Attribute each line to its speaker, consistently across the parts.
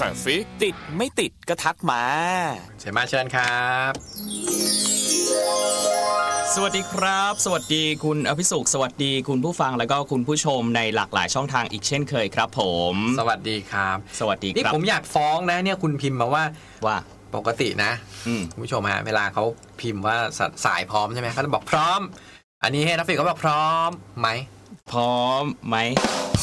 Speaker 1: Traffic ติดไม่ติดก็ทักมา
Speaker 2: เชิญมาเชิญครับ
Speaker 3: สวัสดีครับ สวัสดีคุณอภิสุขสวัสดีคุณผู้ฟังแล้วก็คุณผู้ชมในหลากหลายช่องทางอีกเช่นเคยครับ ผม
Speaker 2: สวัสดีครับ
Speaker 3: สวัสดี
Speaker 2: นี่
Speaker 3: ครับ
Speaker 2: ผมอยากฟ้องนะเนี่ยคุณพิมพ์มาว่า
Speaker 3: ว่า
Speaker 2: ปกตินะ
Speaker 3: อืม
Speaker 2: คุณผู้ชมฮะเวลาเขาพิมพ์ว่าสสายพร้อมใช่ไหมเขาจะบอกพร้อม อันนี้ให้นักฟิกเขาบอกพร้อมไหม
Speaker 3: พร้อมไหม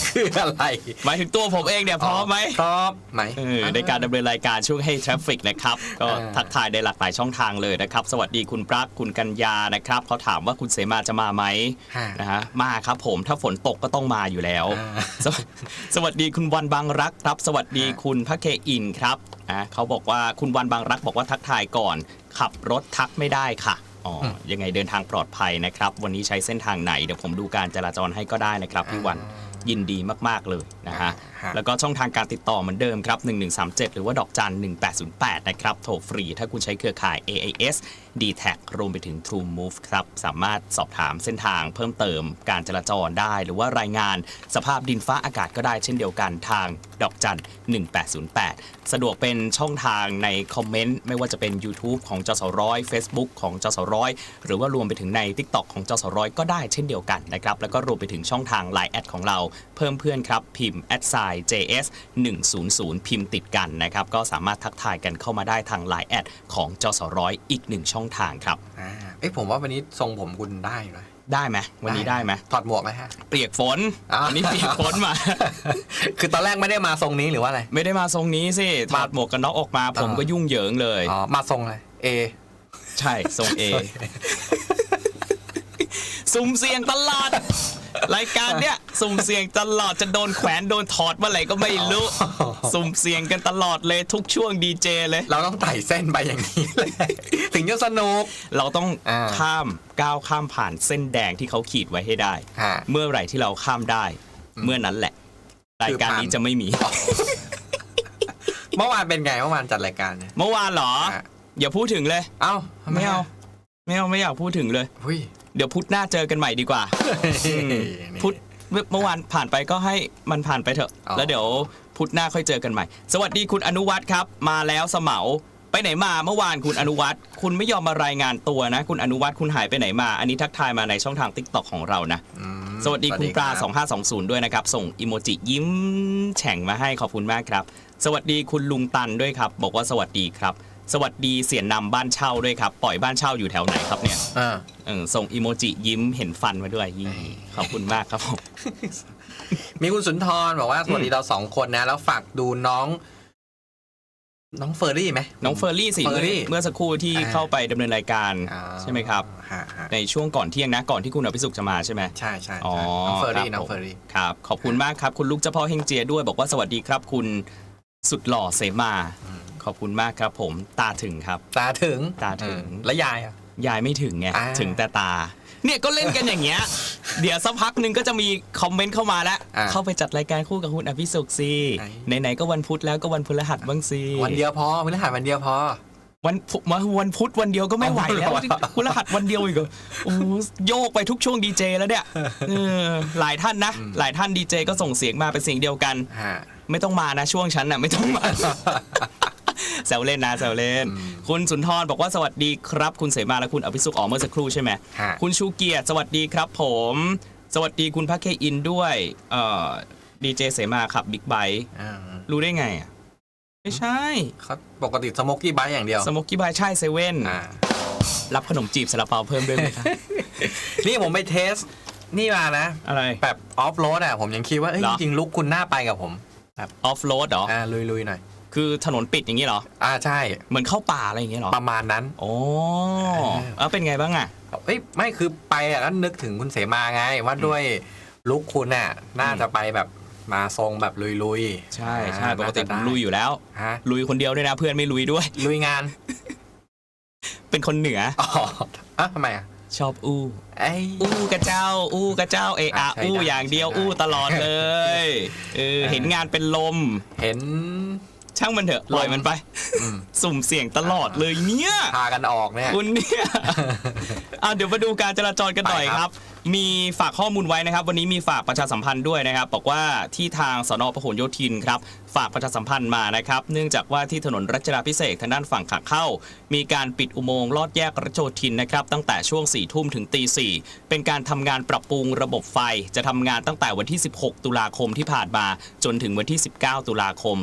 Speaker 2: คืออะไร
Speaker 3: หมายถึงตัวผมเองเนี่ยพร้อมไหม
Speaker 2: พร้อมไหม
Speaker 3: เออในการดำเนินรายการช่วงให้ Traffic นะครับก็
Speaker 2: อ่า
Speaker 3: ทักทายในหลากหลายช่องทางเลยนะครับ สวัสดีคุณปรักคุณกัญญานะครับเขาถามว่าคุณเสมาจะมาไหม
Speaker 2: ฮะ
Speaker 3: นะฮะมาครับผมถ้าฝนตกก็ต้องมาอยู่แล้ว
Speaker 2: อ่า
Speaker 3: สวสวัสดีคุณวันบางรักครับ สวัสดี
Speaker 2: ฮะ
Speaker 3: คุณพระเคอินครับอะเขาบอกว่าคุณวันบางรักบอกว่าทักทายก่อน ขับรถทักไม่ได้ค่ะ อ๋ออยังไงเดินทางปลอดภัยนะครับ วันนี้ใช้เส้นทางไหนเดี๋ยวผมดูการจราจรให้ก็ได้นะครับพี่วันยินดีมาก ๆ เลยนะฮะ
Speaker 2: ฮะ
Speaker 3: แล้วก็ช่องทางการติดต่อเหมือนเดิมครับ 1137 หรือว่าดอกจัน 1808 นะครับ โทรฟรีถ้าคุณใช้เครือข่าย AIS d t a c รวมไปถึง True Move ครับ สามารถสอบถามเส้นทางเพิ่มเติมการจราจรได้ หรือว่ารายงานสภาพดินฟ้าอากาศก็ได้เช่นเดียวกันทางดอกจัน 1808 สะดวกเป็นช่องทางในคอมเมนต์ ไม่ว่าจะเป็น YouTube ของจสร้อย Facebook ของจสร้อยหรือว่ารวมไปถึงใน TikTok ของจสร้อยก็ได้เช่นเดียวกันนะครับแล้วก็รวมไปถึงช่องทาง Line แอดของเราเพิ่มเพื่อนครับพิมพ์ a d s i js 100 พิมพ์ติดกันนะครับ ก็สามารถทักทายกันเข้ามาได้ทาง Line แอดของจสร้อยอีกหนึ่งช่องทางครับ
Speaker 2: อ่าเอ้ยผมว่าวันนี้ทรงผมคุณได้นะ
Speaker 3: ได้ไหมวันนี้ได้ไหม
Speaker 2: ถอดหมวกไหมฮะ
Speaker 3: เปียกฝน
Speaker 2: อ้าว
Speaker 3: วันนี้เปียกฝนมา
Speaker 2: คือตอนแรกไม่ได้มาทรงนี้หรือว่าอะไร
Speaker 3: ไม่ได้มาทรงนี้สิถอดหมวกกันน็อกออกมา ผมก็ยุ่งเหยิงเลย
Speaker 2: อ๋อมาทรงอะไรเอ
Speaker 3: ใช่ทรงเอสุ่มเสี่ยงตลอด รายการเนี้ยสุ่มเสี่ยงตลอดจะโดนแขวนโดนถอดเมื่อไหร่ก็ไม่รู้ สุ่มเสี่ยงกันตลอดเลยทุกช่วงดีเจเลย
Speaker 2: เราต้องไต่เส้นไปอย่างนี้เลยถึงจะสนุก
Speaker 3: เราต้อง
Speaker 2: อ่า
Speaker 3: ข้ามก้าวข้ามผ่านเส้นแดงที่เขาขีดไว้ให้ได้
Speaker 2: ฮะ
Speaker 3: เมื่อไหร่ที่เราข้ามได้ เมื่อนั้นแหละ รายการนี้จะไม่มี
Speaker 2: เมื่อวานเป็นไงเมื่อวานจัดรายการเนี่ย
Speaker 3: เมื่อวานเหรอ
Speaker 2: ฮะ
Speaker 3: อย่าพูดถึงเลย
Speaker 2: เอ้าทำ
Speaker 3: ไม่เอาไม่เอาไม่อยากพูดถึงเลย
Speaker 2: หุ้ย
Speaker 3: เดี๋ยวพุธหน้าเจอกันใหม่ดีกว่า พุธเมื่อวานผ่านไปก็ให้มันผ่านไปเถอะ
Speaker 2: อ๋อ
Speaker 3: แล้วเดี๋ยวพุธหน้าค่อยเจอกันใหม่ สวัสดีคุณอนุวัฒน์ครับ มาแล้วเสมาไปไหนมาเมื่อวานคุณอนุวัฒน์คุณไม่ยอมมารายงานตัวนะ คุณอนุวัฒน์คุณหายไปไหนมา อันนี้ทักทายมาในช่องทางติ๊กต็อกของเรานะ
Speaker 2: อืม
Speaker 3: สวัสดีคุณปลา
Speaker 2: รับ
Speaker 3: 2520 ด้วยนะครับ ส่งอิโมจิยิ้มแฉ่งมาให้ขอบคุณมากครับ สวัสดีคุณลุงตันด้วยครับ บอกว่าสวัสดีครับ สวัสดีเสียนนำบ้านเช่าด้วยครับ ปล่อยบ้านเช่าอยู่แถวไหนครับเนี่ย
Speaker 2: อ่า
Speaker 3: เออส่งอิโมจิยิ้มเห็นฟันมาด้วยยิ้มขอบคุณมากครับผม
Speaker 2: มีคุณสุนทรบอกว่าสวัสดีเราสองคนนะ แล้วฝากดูน้อง น้องเฟอร์รี่ไหม
Speaker 3: น้องเฟอร์รี่สิ
Speaker 2: เฟอร์รี่
Speaker 3: เมื่อสักครู่ที่
Speaker 2: อ่า
Speaker 3: เข้าไปดำเนินรายการ
Speaker 2: อ่า
Speaker 3: ใช่ไหมครับ
Speaker 2: ฮะฮะ
Speaker 3: ในช่วงก่อนเที่ยงนะ ก่อนที่คุณอภิสุขจะมาใช่ไหม
Speaker 2: ใช่ใช่
Speaker 3: อ๋อ
Speaker 2: ใช่น้องเฟอร์รี่
Speaker 3: คบ
Speaker 2: น้อง
Speaker 3: ผม
Speaker 2: เฟอร์รี่
Speaker 3: ครับ ขอบคุณมากครับ คุณลูกเจ้าพ่อเฮงเจียด้วย บอกว่าสวัสดีครับคุณสุดหล่อเสมา ขอบคุณมากครับ ผมตาถึงครับ
Speaker 2: ตาถึง
Speaker 3: ตาถึง
Speaker 2: อืมแล้วยายอะ
Speaker 3: ยายไม่ถึงไง
Speaker 2: อ่า
Speaker 3: ถึงแต่ตา เนี่ยก็เล่นกันอย่างเงี้ย เดี๋ยวสักพักหนึ่งก็จะมีคอมเมนต์เข้ามาแล้ว
Speaker 2: อ่า
Speaker 3: เข้าไปจัดรายการคู่กับคุณอภิสุขสิ
Speaker 2: ไหน
Speaker 3: ไหนๆก็วันพุธแล้วก็วันพฤหัสบ้างสิ
Speaker 2: วันเดียวพอไม่ได้หายวันเดียวพอ
Speaker 3: วันพุมาวันพุธวันเดียวก็ไม่ไหวแล้ว
Speaker 2: เอาเหรอ
Speaker 3: คุณรหัสวันเดียวอีกเหรอโอ้โหโยกไปทุกช่วงดีเจแล้วเนี่ยเออหลายท่านนะ หลายท่านดีเจก็ส่งเสียงมาเป็นเสียงเดียวกัน
Speaker 2: ฮะ
Speaker 3: ไม่ต้องมานะช่วงฉันน่ะไม่ต้องมา แซวเล่นนะแซวเล่น คุณสุนทรบอกว่าสวัสดีครับ คุณเสมาและคุณอภิสุขออกเมื่อสักครู่ใช่ไหม
Speaker 2: ฮะ
Speaker 3: คุณชูเกียรติสวัสดีครับผม สวัสดีคุณพักเคอินด้วยเอ่อดีเจเสมาขับบิ๊กไบค์
Speaker 2: อ่า
Speaker 3: รู้ได้ไงอะไม่ใช่
Speaker 2: เขาปกติสโมกกี้ไบต์อย่างเดียว
Speaker 3: สโมกกี้ไบค์ใช่เซเว่น
Speaker 2: อ่า
Speaker 3: รับขนมจีบซาลาเปาเพิ่มด้วยไหมครับ
Speaker 2: นี่ผมไปเทส นี่มานะ
Speaker 3: อะไร
Speaker 2: แบบออฟโรดอะ ผมยังคิดว่าเอ้ย
Speaker 3: เหร
Speaker 2: จ
Speaker 3: อ
Speaker 2: ริงๆลุกคุณน่าไปกับผม
Speaker 3: ออฟโรดเหรอ
Speaker 2: อ่าลุยๆหน่อย
Speaker 3: คือถนนปิดอย่างนี้เหรอ
Speaker 2: อ่าใช่
Speaker 3: เหมือนเข้าป่าอะไรอย่างเงี้ยเหรอ
Speaker 2: ประมาณนั้น
Speaker 3: โอ้
Speaker 2: เออ
Speaker 3: แล้วเป็นไงบ้างอะ
Speaker 2: เอ้ยไม่คือไปอะแล้วนึกถึงคุณเสมาไงว่าด้วยลุกคุณน่ะน่าจะไปแบบมาทรงแบบลุยๆ
Speaker 3: ใช่ใช่
Speaker 2: อ่า
Speaker 3: ปกติผม
Speaker 2: น่าจะได้
Speaker 3: ลุยอยู่แล้ว
Speaker 2: ฮะ
Speaker 3: ลุยคนเดียวด้วยนะเพื่อนไม่ลุยด้วย
Speaker 2: ลุยงาน
Speaker 3: เป็นคนเหนือ
Speaker 2: อ๋ออะทำไมอะ
Speaker 3: ชอบอู้
Speaker 2: ไอ้ย
Speaker 3: อู้กระเจ้า อู้กระเจ้าเออะ
Speaker 2: อะใช้ได้
Speaker 3: อู้อย่างเดียว
Speaker 2: ใช้ได้
Speaker 3: อู้ตลอดเลยเออเห็นงานเป็นลม
Speaker 2: เห็น
Speaker 3: ช่างมันเถอะปล่อยมันไป
Speaker 2: อืม
Speaker 3: สุ่มเสี่ยงตลอดเลยเนี่ย
Speaker 2: พากันออกเนี่ย
Speaker 3: คุณเนี่ยอะเดี๋ยวมาดูการจราจรกันหน่อย
Speaker 2: ไป
Speaker 3: ค
Speaker 2: ครั
Speaker 3: รับ
Speaker 2: บ
Speaker 3: มีฝากข้อมูลไว้นะครับ วันนี้มีฝากประชาสัมพันธ์ด้วยนะครับ บอกว่าที่ทางสนพหลโยธินครับฝากประชาสัมพันธ์มานะครับ เนื่องจากว่าที่ถนนรัชดาพิเศษทางด้านฝั่งขาเข้า มีการปิดอุโมงค์ลอดแยกรัชโยธินนะครับตั้งแต่ช่วง4ี่ทุ่มถึงตีสี่เป็นการทำงานปรับปรุงระบบไฟจะทำงานตั้งแต่วันที่ 16 ตุลาคมที่ผ่านมาจนถึงวันที่ 19 ตุลาคม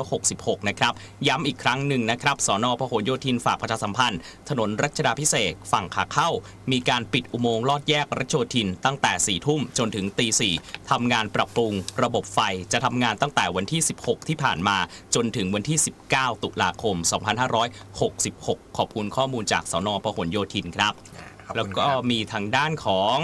Speaker 3: 2566 นะครับย้ำอีกครั้งหนึ่งนะครับสนพหลโยธินฝากประชาสัมพันธ์ ถนนรัชดาพิเศษฝั่งขาเข้า มีการปิดอุโมงค์ลอดแยกรัชโยธินตั้งแต่ 4 ทุ่มจนถึงตีสี่ทำงานปรับปรุง ระบบไฟจะทำงานตั้งแต่วันที่ 16 ที่ผ่านมาจนถึงวันที่ 19 ตุลาคม 2566 ขอบคุณข้อมูลจากสนพหลโยธินครับ
Speaker 2: ขอบคุณ
Speaker 3: แล้วก็
Speaker 2: ครับ
Speaker 3: มีทางด้านของ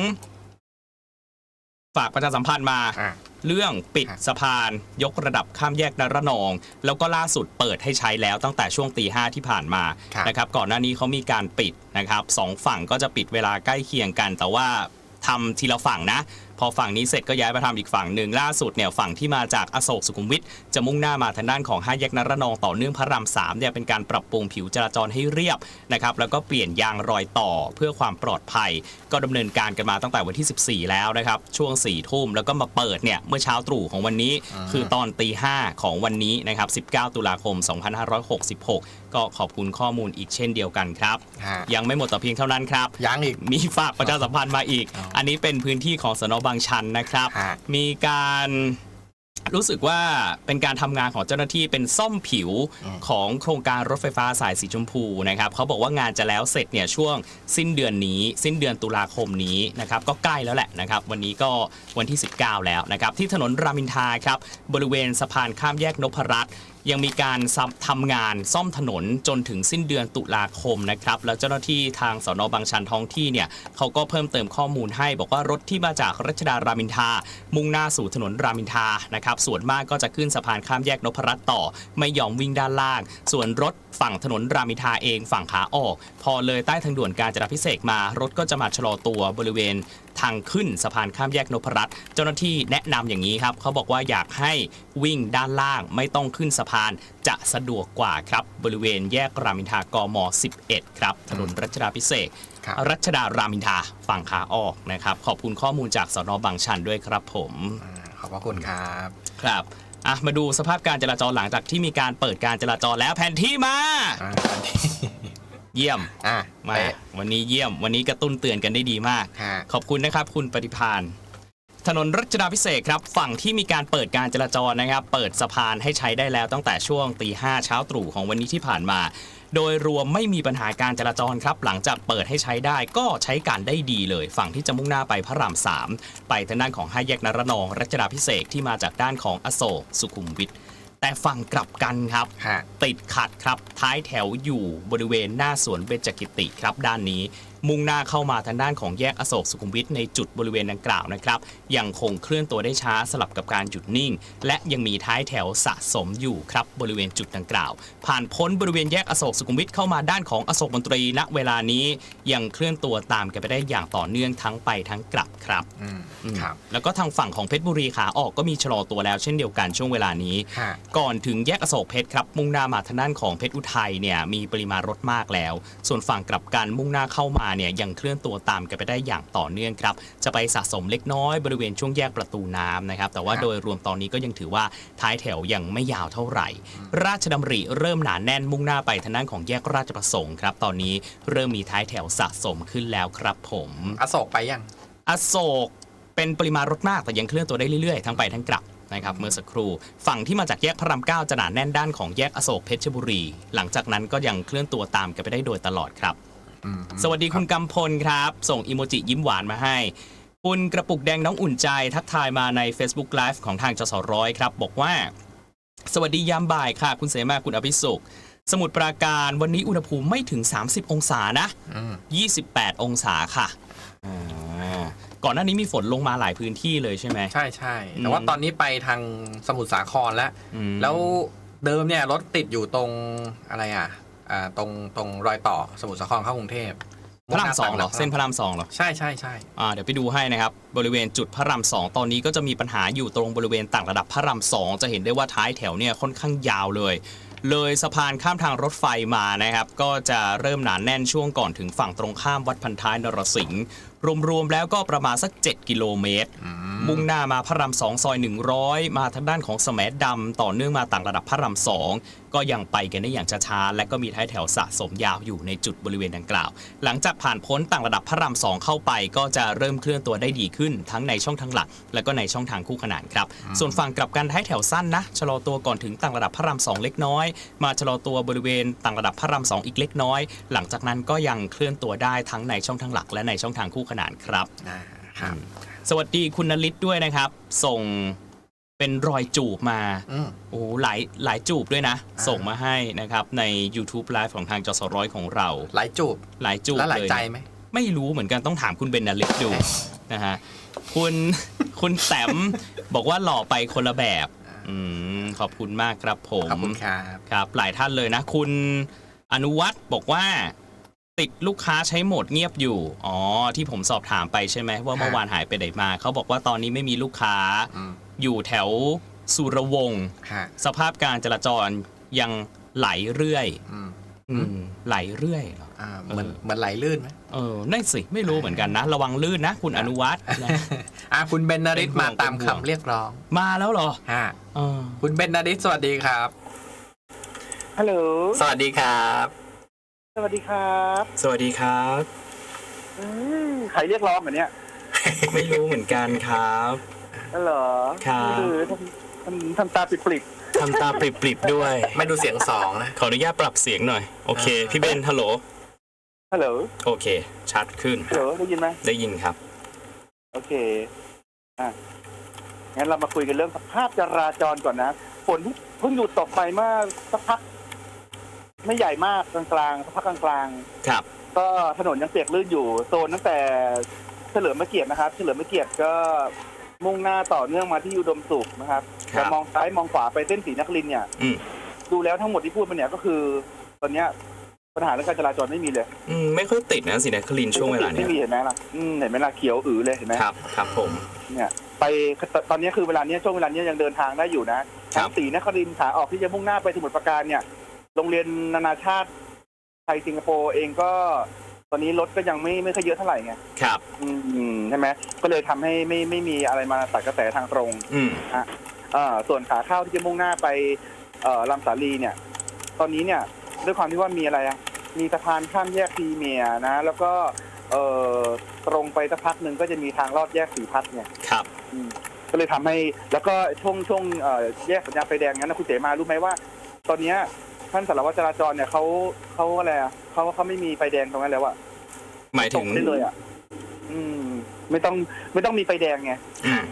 Speaker 3: ฝากประชาสัมพันธ์มา
Speaker 2: อะ
Speaker 3: เรื่องปิด
Speaker 2: ครับ
Speaker 3: สะพานยกระดับข้ามแยกนรนอง แล้วก็ล่าสุดเปิดให้ใช้แล้วตั้งแต่ช่วงตีห้าที่ผ่านมา
Speaker 2: ครับ
Speaker 3: นะครับก่อนหน้านี้เขามีการปิดนะครับสองฝั่งก็จะปิดเวลาใกล้เคียงกัน แต่ว่า ทำทีละฝั่งนะ พอฝั่งนี้เสร็จก็ย้ายมาทำอีกฝั่งหนึ่งล่าสุดเนี่ยฝั่งที่มาจากอโศกสุขุมวิทจะมุ่งหน้ามาทางด้านของห้าแยกนรนองต่อเนื่องพระรามสามเนี่ยเป็นการปรับปรุงผิวจราจรให้เรียบนะครับแล้วก็เปลี่ยนยางรอยต่อเพื่อความปลอดภัย ก็ดำเนินการกันมาตั้งแต่วันที่ 14 แล้วนะครับช่วง4ี่ทุ่มแล้วก็มาเปิดเนี่ยเมื่อเช้าตรู่ของวันนี้คือตอนตีห้าของวันนี้นะครับ 19 ตุลาคม 2566 ก็ขอบคุณข้อมูลอีกเช่นเดียวกันครับ
Speaker 2: ฮะ
Speaker 3: ยังไม่หมดแต่เพียงเท่านั้นครับ
Speaker 2: ยังอีก
Speaker 3: มีฝากประชาสัมพันธ์มาอีก
Speaker 2: อ๋ออั
Speaker 3: อันนี้เป็นพื้นที่ของสนบางชันนะครับ
Speaker 2: ฮะ
Speaker 3: มีการรู้สึกว่าเป็นการทำงานของเจ้าหน้าที่เป็นซ่อมผิวของโครงการรถไฟฟ้าสายสีชมพูนะครับเขาบอกว่างานจะแล้วเสร็จเนี่ยช่วงสิ้นเดือนนี้ สิ้นเดือนตุลาคมนี้นะครับก็ใกล้แล้วแหละนะครับ วันนี้ก็วันที่ 19 แล้วนะครับ ที่ถนนรามอินทราครับบริเวณสะพานข้ามแยกนพรัตน์ ยังมีการซับทำงานซ่อมถนนจนถึงสิ้นเดือนตุลาคมนะครับแล้วเจ้าหน้าที่ทางสนบางชันท้องที่เนี่ยเขาก็เพิ่มเติมข้อมูลให้บอกว่ารถที่มาจากรัชดารามินทามุ่งหน้าสู่ถนนรามินทานะครับส่วนมากก็จะขึ้นสะพานข้ามแยกนพรัตน์ต่อ ไม่ยอมวิ่งด้านล่าง ส่วนรถฝั่งถนนรามอินทราเองฝั่งขาออก พอเลยใต้ทางด่วนกาญจนาพิเศษกมารถก็จะมาชะลอตัวบริเวณทางขึ้นสะพานข้ามแยกนพรัตน์เจ้าหน้าที่แนะนำอย่างนี้ครับเขาบอกว่าอยากให้วิ่งด้านล่างไม่ต้องขึ้นสะพานจะสะดวกกว่าครับบริเวณแยกรามอินทรากม 11 ครับถนนรัชดาพิเศษก
Speaker 2: ครับ
Speaker 3: รัชดารามอินทราฝั่งขาออกนะครับขอบคุณข้อมูลจากสนบางชันด้วยครับผม
Speaker 2: อ่าขอบพระคุณครับ
Speaker 3: ครับ อะมาดูสภาพการจราจรหลังจากที่มีการเปิดการจราจรแล้วแผนที่มา
Speaker 2: อ่าอันที่
Speaker 3: เยี่ยม
Speaker 2: อะ
Speaker 3: มา
Speaker 2: เป๊ะ
Speaker 3: วันนี้เยี่ยม วันนี้กระตุ้นเตือนกันได้ดีมาก
Speaker 2: ฮะ
Speaker 3: ขอบคุณนะครับ คุณปฏิพานถนนรัชดาพิเศษกครับ ฝั่งที่มีการเปิดการจราจรนะครับ เปิดสะพานให้ใช้ได้แล้วตั้งแต่ช่วงตีห้าเช้าตรู่ของวันนี้ที่ผ่านมา โดยรวมไม่มีปัญหาการจราจรครับ หลังจากเปิดให้ใช้ได้ก็ใช้การได้ดีเลย ฝั่งที่จะมุ่งหน้าไปพระรามสามไปทางด้านของห้าแยกนรนองรัชดาพิเศษกที่มาจากด้านของอโศกสุขุมวิทแต่ฝั่งกลับกันครับ
Speaker 2: ฮะ
Speaker 3: ติดขัดครับ ท้ายแถวอยู่บริเวณหน้าสวนเบญจกิติครับด้านนี้ มุ่งหน้าเข้ามาทางด้านของแยกอโศกสุขุมวิทในจุดบริเวณดังกล่าวนะครับยังคงเคลื่อนตัวได้ช้าสลับกับการหยุดนิ่ง และยังมีท้ายแถวสะสมอยู่ครับบริเวณจุดดังกล่าว ผ่านพ้นบริเวณแยกอโศกสุขุมวิทเข้ามาด้านของอโศกมนตรีณเวลานี้ยังเคลื่อนตัวตามกันไปได้อย่างต่อเนื่องทั้งไปทั้งกลับครับ
Speaker 2: อืม
Speaker 3: อืม
Speaker 2: ครับ
Speaker 3: แล้วก็ทางฝั่งของเพชรบุรีขาออกก็มีชะลอตัวแล้วเช่นเดียวกันช่วงเวลานี้
Speaker 2: ฮะ
Speaker 3: ก่อนถึงแยกอโศกเพชรครับ มุ่งหน้ามาทางด้านของเพชรอุทัยเนี่ยมีปริมาณรถมากแล้ว ส่วนฝั่งกลับกันมุ่งหน้าเข้ามาเนี่ยยังเคลื่อนตัวตามกันไปได้อย่างต่อเนื่องครับ จะไปสะสมเล็กน้อยบริเวณช่วงแยกประตูน้ำนะครับ แต่ว่า
Speaker 2: ครับ
Speaker 3: โดยรวมตอนนี้ก็ยังถือว่าท้ายแถวยังไม่ยาวเท่าไหร่ ราชดำริเริ่มหนาแน่นมุ่งหน้าไปทางด้านของแยกราชประสงค์ครับ ตอนนี้เริ่มมีท้ายแถวสะสมขึ้นแล้วครับผม
Speaker 2: อโศกไปยัง
Speaker 3: อโศกเป็นปริมาณรถมากแต่ยังเคลื่อนตัวได้เรื่อยๆ ทั้งไปทั้งกลับนะครับเมื่อสักครู่ฝั่งที่มาจากแยกพระรามเก้าจะหนาแน่นด้านของแยกอโศกเพชรบุรี หลังจากนั้นก็ยังเคลื่อนตัวตามกันไปได้โดยตลอดครับ
Speaker 2: อืม
Speaker 3: สวัสดีคุณกำพลครับ ส่งอีโมจิยิ้มหวานมาให้ คุณกระปุกแดงน้องอุ่นใจทักทายมาใน Facebook Live ของทางจสร้อยครับ บอกว่า สวัสดียามบ่ายค่ะ คุณเสมาคุณอภิสุข สมุทรปราการวันนี้อุณหภูมิไม่ถึง 30 องศานะ
Speaker 2: อืม
Speaker 3: 28 องศาค่ะอ่าก่อนหน้านี้มีฝนลงมาหลายพื้นที่เลยใช่ไหม
Speaker 2: ใช่ใช่
Speaker 3: อืม
Speaker 2: แต่ว่าตอนนี้ไปทางสมุทรสาครแล้ว
Speaker 3: อืม
Speaker 2: แล้วเดิมเนี่ยรถติดอยู่ตรงอะไรอะ อ่าตรงตรงรอยต่อสมุทรสาครเข้ากรุงเทพ
Speaker 3: พระรามสองเหรอเส้นพระรามสองเหรอ
Speaker 2: ใช่ใช่ใช่
Speaker 3: อ่าเดี๋ยวไปดูให้นะครับบริเวณจุดพระรามสองตอนนี้ก็จะมีปัญหาอยู่ตรงบริเวณต่างระดับพระรามสองจะเห็นได้ว่าท้ายแถวเนี่ยค่อนข้างยาวเลย เลยสะพานข้ามทางรถไฟมานะครับ ก็จะเริ่มหนาแน่นช่วงก่อนถึงฝั่งตรงข้ามวัดพันท้ายนรสิงห์รวมๆแล้วก็ประมาณสัก 7 กิโลเมตร
Speaker 2: อื ม
Speaker 3: มุ่งหน้ามาพระรามสองซอย 100 มาทางด้านของสแมดำต่อเนื่องมาต่างระดับพระรามสองก็ยังไปกันได้อย่างช้าๆและก็มีท้ายแถวสะสมยาวอยู่ในจุดบริเวณดังกล่าว หลังจากผ่านพ้นต่างระดับพระรามสองเข้าไป ก็จะเริ่มเคลื่อนตัวได้ดีขึ้น ทั้งในช่องทางหลัก และก็ในช่องทางคู่ขนานครับ ส่วนฝั่งกลับกันท้ายแถวสั้นนะชะลอตัวก่อนถึงต่างระดับพระรามสองเล็กน้อย มาชะลอตัวบริเวณต่างระดับพระรามสองอีกเล็กน้อย หลังจากนั้นก็ยังเคลื่อนตัวได้ทั้งในช่องทางหลัก และในช่องทางคู่ขนานครับ
Speaker 2: อ่าครับ
Speaker 3: สวัสดีคุณนลิศด้วยนะครับ ส่งเป็นรอยจูบมา
Speaker 2: อืม
Speaker 3: โอ้โหหลายหลายจูบด้วยนะ
Speaker 2: อ่า
Speaker 3: ส่งมาให้นะครับ ใน YouTube Live ของทางจสร้อยของเรา
Speaker 2: หลายจูบ
Speaker 3: หลายจูบ
Speaker 2: แล้วหลาย
Speaker 3: เลย
Speaker 2: ใจไหม
Speaker 3: ไม่รู้เหมือนกันต้องถามคุณเบนนลิศดูนะฮะคุณ คุณแต้มบอกว่าหล่อไปคนละแบบอืมขอบคุณมากครับผม
Speaker 2: ขอบคุณครับ
Speaker 3: ครับหลายท่านเลยนะ คุณอนุวัฒน์บอกว่า ติดลูกค้าใช้โหมดเงียบอยู่ อ๋อ ที่ผมสอบถามไปใช่ไหมว่า
Speaker 2: ฮะ
Speaker 3: เมื่อวานหายไปไหนมา เขาบอกว่าตอนนี้ไม่มีลูกค้า
Speaker 2: อืม
Speaker 3: อยู่แถวสุรวงศ์
Speaker 2: ฮะ
Speaker 3: สภาพการจราจรยังไหลเรื่อย
Speaker 2: อืม
Speaker 3: อืมไหลเรื่อยเหรอ
Speaker 2: อ่าเหมือน
Speaker 3: เออ
Speaker 2: เหมือนไหลลื่นไหม
Speaker 3: เออนั่นสิ ไม่รู้เหมือนกันนะ ระวังลื่นนะ คุณอนุวัฒน์นะ
Speaker 2: อ่าคุณเบนนาริต
Speaker 3: เป็นห่วง
Speaker 2: มาตาม
Speaker 3: เป็นห่วง
Speaker 2: คำเรียกร้อง
Speaker 3: มาแล้วเหรอ
Speaker 2: ฮะ
Speaker 3: เออ
Speaker 2: คุณเบนนาริตสวัสดีครับ
Speaker 4: ฮัลโหล
Speaker 2: สวัสดีครับ
Speaker 4: สวัสดีครับ
Speaker 3: สวัสดีครับ
Speaker 4: อืมใครเรียกร้องเหรอเนี่ย
Speaker 3: ไม่รู้เหมือนกันครับ
Speaker 4: นั่นเหรอ
Speaker 3: ครับ
Speaker 4: เออทำทำทำตาปริบ
Speaker 3: ทำตาปริบๆด้วย
Speaker 2: ไม่ดูเสียงสองนะ
Speaker 3: ขออนุญาตปรับเสียงหน่อย โอเค
Speaker 2: อ่า
Speaker 3: พี่เบนฮัลโหล
Speaker 4: ๆฮัลโหล
Speaker 3: โอเค ชัดขึ้น
Speaker 4: ฮัลโหลได้ยินไหม
Speaker 3: ได้ยินครับ
Speaker 4: โอเค อะ งั้นเรามาคุยกันเรื่องสภาพจราจรก่อนนะ ฝนเพิ่งหยุดตกไปเมื่อสักพัก ไม่ใหญ่มากกลางๆสักพักกลาง
Speaker 3: ครับ
Speaker 4: ๆ ก็ถนนยังเปียกลื่นอยู่โซนตั้งแต่เฉลิมพระเกียรตินะครับ เฉลิมพระเกียรติก็มุ่งหน้าต่อเนื่องมาที่อุดมสุขนะครับ
Speaker 3: ครั
Speaker 4: แต่
Speaker 3: บ
Speaker 4: มองซ้ายมองขวาไปเส้นสีนครินทร์เนี่ย
Speaker 3: อืม
Speaker 4: ดูแล้วทั้งหมดที่พูดมาเนี่ยก็คือ ตอนเนี้ยปัญหาเรื่องการจราจรไม่มีเลย
Speaker 3: อืมไม่ค่อยติดนะสินะคลินช่วงเวลาเนี้
Speaker 4: ไม่
Speaker 3: ย
Speaker 4: มีเห็นไหมล่ะอืมเห็นไหมล่ะเขียวอือเลยเห็นไหม
Speaker 3: ครับ ครับผม
Speaker 4: เนี่ยไปตอนนี้คือเวลาเนี้ยช่วงเวลาเนี้ยยังเดินทางได้อยู่นะครับทั้งสีนครินทร์ขาออกที่จะมุ่งหน้าไปสมุทรปราการเนี่ย โรงเรียนนานาชาติไทยสิงคโปร์เองก็ ตอนนี้รถก็ยังไม่ไม่ค่อยเยอะเท่าไหร่ไง
Speaker 3: ครับ
Speaker 4: อืมใช่ไหมก็เลยทำให้ไม่ไม่มีอะไรมาตัดกระแสทางตรง
Speaker 3: อืม
Speaker 4: เอ่อส่วนขาเข้าที่จะมุ่งหน้าไปเอ่อลำสาลีเนี่ย ตอนนี้เนี่ยด้วยความที่ว่ามีอะไรอะมีสะพานข้ามแยกพรีเมียร์นะ แล้วก็เอ่อตรงไปสักพักหนึ่งก็จะมีทางลอดแยกสีพัดเนี่ย
Speaker 3: ครับ
Speaker 4: อืมก็เลยทำให้แล้วก็ช่วงช่วงเอ่อแยกสัญญาณไฟแดงนั้นนะคุณเสมารู้ไหมว่า ตอนเนี้ย ท่านสารวัตรจราจรเนี่ยเขาเขาอะไรอะเขาเขาไม่มีไฟแดงตรงนั้นแล้วอะ
Speaker 3: หมาย
Speaker 4: ต
Speaker 3: ถึ
Speaker 4: รงงได้เลยอะอืม ไม่ต้องไม่ต้องมีไฟแดงไง
Speaker 3: อืม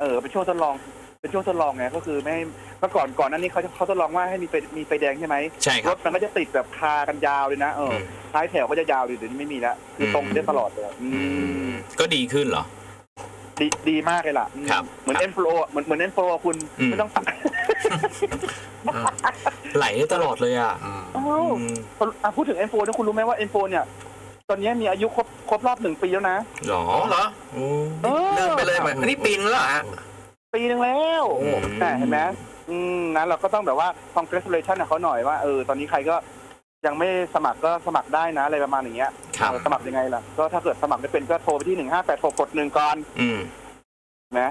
Speaker 4: เออเป็นช่วงทดลอง เป็นช่วงทดลองไงก็คือไม่ให้เมื่อก่อนก่อนหนั้นนี้เขาเขาทดลองว่าให้มีไฟมีไฟแดงใช่ไหม
Speaker 3: ใช่ค
Speaker 4: ร
Speaker 3: รับ
Speaker 4: ถมันก็จะติดแบบคากันยาวเลยนะเอออ
Speaker 3: ม
Speaker 4: ท้ายแถวก็จะยาวเลยเดี๋ยวนี้ไม่มีแล้วคือตรงได้ตลอดเลยอื
Speaker 3: อื
Speaker 4: ม
Speaker 3: มก็ดีขึ้นเหรอ
Speaker 4: ดีดีมากเลยล่ะอืม
Speaker 3: ครับ
Speaker 4: เหมือน
Speaker 3: ครับ
Speaker 4: เอ็นโฟเหมือนเหมือนเอ็นโฟคุณ
Speaker 3: อืม
Speaker 4: ไม่ต้องตัด
Speaker 2: อืม
Speaker 3: ไหลได้ตลอดเลยอะ
Speaker 2: อืม
Speaker 4: อ้าว
Speaker 3: อืม
Speaker 4: อะพูดถึงเอ็นโฟนะคุณรู้ไหมว่าเอ็นโฟเนี่ย ตอนนี้มีอายุครบครบรอบหนึ่งปีแล้วนะ
Speaker 3: หรอ
Speaker 2: อ๋อเหรอ
Speaker 3: โอ้
Speaker 4: เออ
Speaker 2: เลื่อนไปเลยเหมือนอันนี้ปีนงแล้วเหรอฮะ
Speaker 4: ปีหนึ่งแล้ว
Speaker 2: โอ้
Speaker 4: แต่เห็นไหมอืมนะเราก็ต้องแบบว่า congratulation กับเขาหน่อยว่าเออตอนนี้ใครก็ยังไม่สมัครก็สมัครได้นะอะไรประมาณอย่างเงี้ย
Speaker 3: ครับ
Speaker 4: เออสมัครยังไงล่ะ ก็ถ้าเกิดสมัครไม่เป็นก็โทรไปที่หนึ่งห้าแปดหกกดหนึ่งก่อน
Speaker 3: อืม
Speaker 4: นะ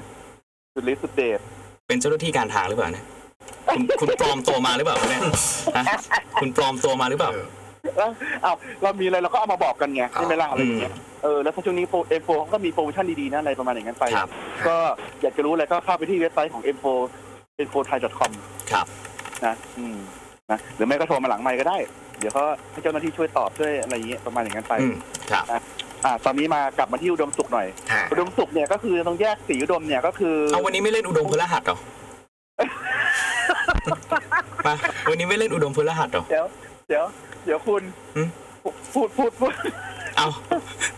Speaker 4: สุดฤทธิ์สุดเดช
Speaker 3: เป็นเจ้าหน้าที่การทางหรือเปล่าเนี่ย คุณคุณปลอมตัวมาหรือเปล่าเนี่ยฮะคุณปลอมตัวมาหรือเปล่า
Speaker 2: เออ
Speaker 4: แล้วเอาเรามีอะไรเราก็เอามาบอกกันไงใช่ไหมล่ะอะไรอย่างเงี้ยเออแล้วถ้าช่วงนี้เอ็มโฟเขาก็มีโปรโมชั่นดีๆนะอะไรประมาณอย่างนั้นไป
Speaker 3: ครับ
Speaker 4: ก็อยากจะรู้อะไรก็เข้าไปที่เว็บไซต์ของ m อ m f o t h a i c o m
Speaker 3: ครับ
Speaker 4: นะอืมนะหรือไม่ก็โทรมาหลังไมค์ก็ได้ เดี๋ยวเขาให้เจ้าหน้าที่ช่วยตอบช่วยอะไรอย่างเงี้ยประมาณอย่างนั้นไป
Speaker 3: อืมครับ
Speaker 4: อ่า ตอนนี้มากลับมาที่อุดมสุขหน่อย
Speaker 2: ฮะ
Speaker 4: อุดมสุขเนี่ยก็คือตรงแยกสีอุดมเนี่ยก็คือ
Speaker 3: เอาวันนี้ไม่เล่นอุดมพลหัสเหรอ มาวันนี้ไม่เล่นอุดมพลหัสเหรอ
Speaker 4: เดี๋ยว เดี๋ยว เดี๋ยวคุณ
Speaker 3: อืม
Speaker 4: พูดพูดพูด
Speaker 3: เอา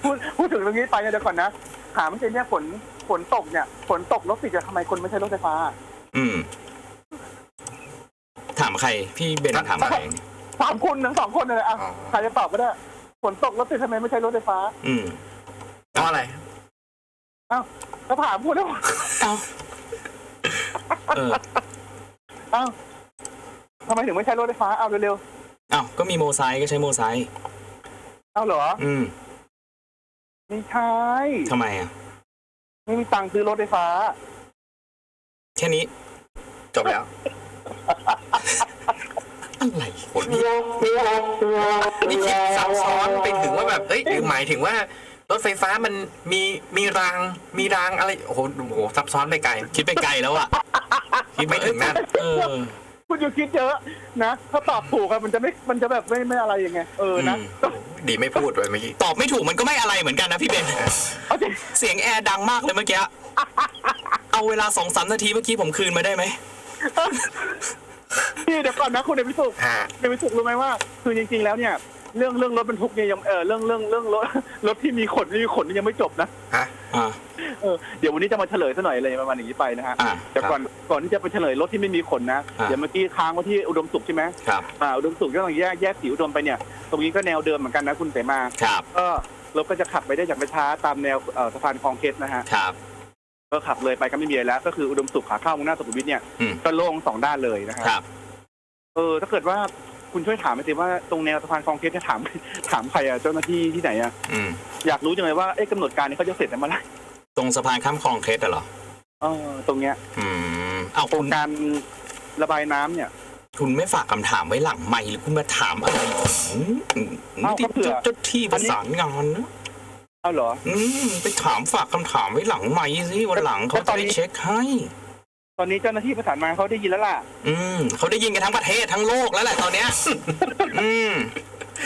Speaker 4: พูดพูดถึงตรงนี้ไปเนี่ยเดี๋ยวก่อนนะ ถามเมื่อกี้เนี่ยฝนฝนตกเนี่ยฝนตกรถติดจะทำไมคนไม่ใช้รถไฟฟ้า
Speaker 3: อืม ถามใคร พี่เบนถามใครเนี่ย
Speaker 4: ถามคุณทั้งสองคนเลยอะ
Speaker 2: อ๋อ
Speaker 4: ใครจะตอบก็ได้ฝนตกรถติดทำไมไม่ใช้รถไฟฟ้า
Speaker 3: อืม
Speaker 2: เพราะอะไร
Speaker 4: ก็ถามพูดแล้ว
Speaker 3: เอาเออ
Speaker 4: อ้าว ทำไมถึงไม่ใช้รถไฟฟ้าเอาเร็ว
Speaker 3: เอาก็มีโมไซค์ก็ใช้โมไซค์
Speaker 4: ๆเอาเหรอ
Speaker 3: อืม
Speaker 4: ไม่ใช่
Speaker 3: ทำไมอะ
Speaker 4: ไม่มีตังค์ซื้อรถไฟฟ้า
Speaker 3: แค่นี้
Speaker 2: จบแล้ว
Speaker 3: อะไร
Speaker 2: คนนี้นี่คิดซับซ้อนไปถึงว่าแบบเอ้ยหรือหมายถึงว่า รถไฟฟ้ามันมีมีรางมีรางอะไรโอ้โหโอ้โหซับซ้อนไปไกล
Speaker 3: คิดไปไกลแล้วอะ
Speaker 2: คิดไม่ถึงนั่น
Speaker 3: เออ
Speaker 4: คุณอย่าคิดเยอะนะ ถ้าตอบถูกอะมันจะไม่มันจะแบบไม่ไม่อะไรยังไงเออนะ
Speaker 3: อืม
Speaker 2: ดีไม่พูดเลยเมื่อกี้
Speaker 3: ตอบไม่ถูกมันก็ไม่อะไรเหมือนกันนะพี่เบน
Speaker 4: เอาจริง
Speaker 3: เสียงแอร์ดังมากเลยเมื่อกี้เอาเวลาสองสามนาทีเมื่อกี้ผมคืนมาได้ไหม
Speaker 4: พี่เดี๋ยวก่อนนะคุณเดวิสุก
Speaker 2: ฮะ
Speaker 4: เดวิสุกรู้ไหมว่า คือจริงๆแล้วเนี่ย เรื่องเรื่องรถบรรทุกเนี่ยยังเออเรื่องเรื่องเรื่องรถรถที่มีขนไม่มีขนนี่ยังไม่จบนะ
Speaker 2: ฮะ
Speaker 3: อ่า
Speaker 4: เออเดี๋ยววันนี้จะมาเฉลยซะหน่อยอะไรประมาณอย่างนี้ไปนะฮะ
Speaker 3: อ่า
Speaker 4: แต่ก่อนก่อนที่จะไปเฉลยรถที่ไม่มีขนนะ
Speaker 3: อ่า
Speaker 4: เดี๋ยวเมื่อกี้ค้างไว้ที่อุดมสุขใช่ไหม
Speaker 3: ครับ
Speaker 4: อ่าอุดมสุขก็ต้องแยกแยกสีอุดมไปเนี่ยตรงนี้ก็แนวเดิมเหมือนกันนะคุณเสมา
Speaker 3: ครับ
Speaker 4: ก็รถก็จะขับไปได้อย่างไม่ช้าตามแนวเอ่อสะพานคลองเคสนะฮะ
Speaker 3: ครับ
Speaker 4: ก็ขับเลยไปก็ไม่มีอะไรแล้ว ก็คืออุดมสุขขาเข้ามุ่งหน้าสุขุมวิทเนี่ย
Speaker 3: อืม
Speaker 4: ก็โล่งสองด้านเลยนะฮะ
Speaker 3: ครับ
Speaker 4: เออถ้าเกิดว่า คุณช่วยถามไปสิว่าตรงแนวสะพานคลองเคสจะถามถามใครอะเจ้าหน้าที่ที่ไหนอะ
Speaker 3: อืม
Speaker 4: อยากรู้จังเลยว่าเอ๊ะกำหนดการนี้เขาจะเสร็จเมื่อไหร่
Speaker 3: ตรงสะพานข้ามคลองเคสอะเหรอ
Speaker 4: เออตรงเนี้ย
Speaker 3: อืมเอา
Speaker 4: โคร
Speaker 3: คุ
Speaker 4: ง
Speaker 3: ณ
Speaker 4: การระบายน้ำเนี่ย
Speaker 3: คุณไม่ฝากคำถามไว้หลังไม่หรือคุณมาถามอะไรอืม
Speaker 4: เอ้าก็เผื่อ
Speaker 3: เจ้าที่ประสานงานนะ
Speaker 4: เอาเหรอ
Speaker 3: อืมไปถามฝากคำถามไว้หลังไม่สิวันหลังเขา
Speaker 4: แล้วต
Speaker 3: จะ
Speaker 4: อนนี้
Speaker 3: ได้เช็คให้
Speaker 4: ตอนนี้เจ้าหน้าที่ประสานมาเขาได้ยินแล้วล่ะ
Speaker 3: อืมเขาได้ยินกันทั้งประเทศทั้งโลกแล้วแหละตอนเนี้ย อืม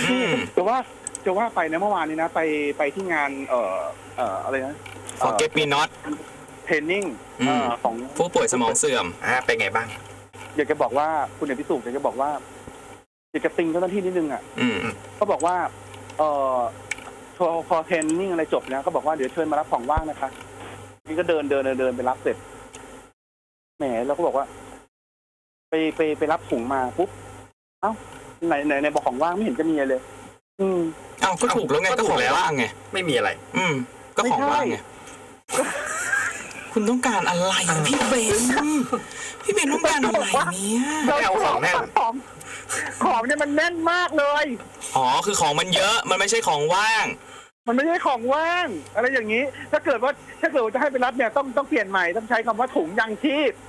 Speaker 3: อืม
Speaker 4: แต่ว่าจะว่าไปนะเมื่อวานนี้นะ ไปไปที่งานเอ่อเอ่ออะไรนะ
Speaker 3: forget me not
Speaker 4: เทรนนิ่ง
Speaker 3: อืม
Speaker 4: ของ
Speaker 3: ผู้ป่วยสมองเสื่อม
Speaker 2: อ่าเป็นไงบ้าง
Speaker 4: อยากจะบอกว่าคุณเอกพิสุทธิ์อยากจะบอกว่าอยากจะติงเจ้าหน้าที่นิดนึงอะ
Speaker 3: อืม
Speaker 4: เขาบอกว่า เอ่อพอพอเทรนนิ่งอะไรจบนะก็บอกว่าเดี๋ยวเชิญมารับของว่างนะคะนี่ก็เดินเดินเดินเดินไปรับเสร็จ แหมแล้วก็บอกว่า ไปไปไปรับถุงมาปุ๊บเอ้าไหนไหนไหนบอกของว่างไม่เห็นจะมีอะไรเลย อืม
Speaker 3: เอ้าก็ถูกแล้วไง
Speaker 2: ก็
Speaker 3: ก็
Speaker 2: ถู
Speaker 3: ถู
Speaker 2: ก
Speaker 3: ก
Speaker 2: แล้
Speaker 3: แล้ว
Speaker 2: ว
Speaker 3: ว่างไง
Speaker 2: ไม่มีอะไร
Speaker 3: อืม ก็ของว่างไงคุณต้องการอะไรพี่เบนพี่เบนต้องการอะไรเนี่ย
Speaker 2: ไม่เอาของแน่น
Speaker 4: ของของเนี่ยมันแน่นมากเลย
Speaker 3: อ๋อคือของมันเยอะมันไม่ใช่ของว่าง
Speaker 4: มันไม่ใช่ของว่าง อะไรอย่างนี้ ถ้าเกิดว่าถ้าเกิดว่าจะให้ไปรับเนี่ยต้องต้องเปลี่ยนใหม่ต้องใช้คำว่าถุงยังชีพ
Speaker 3: ถ้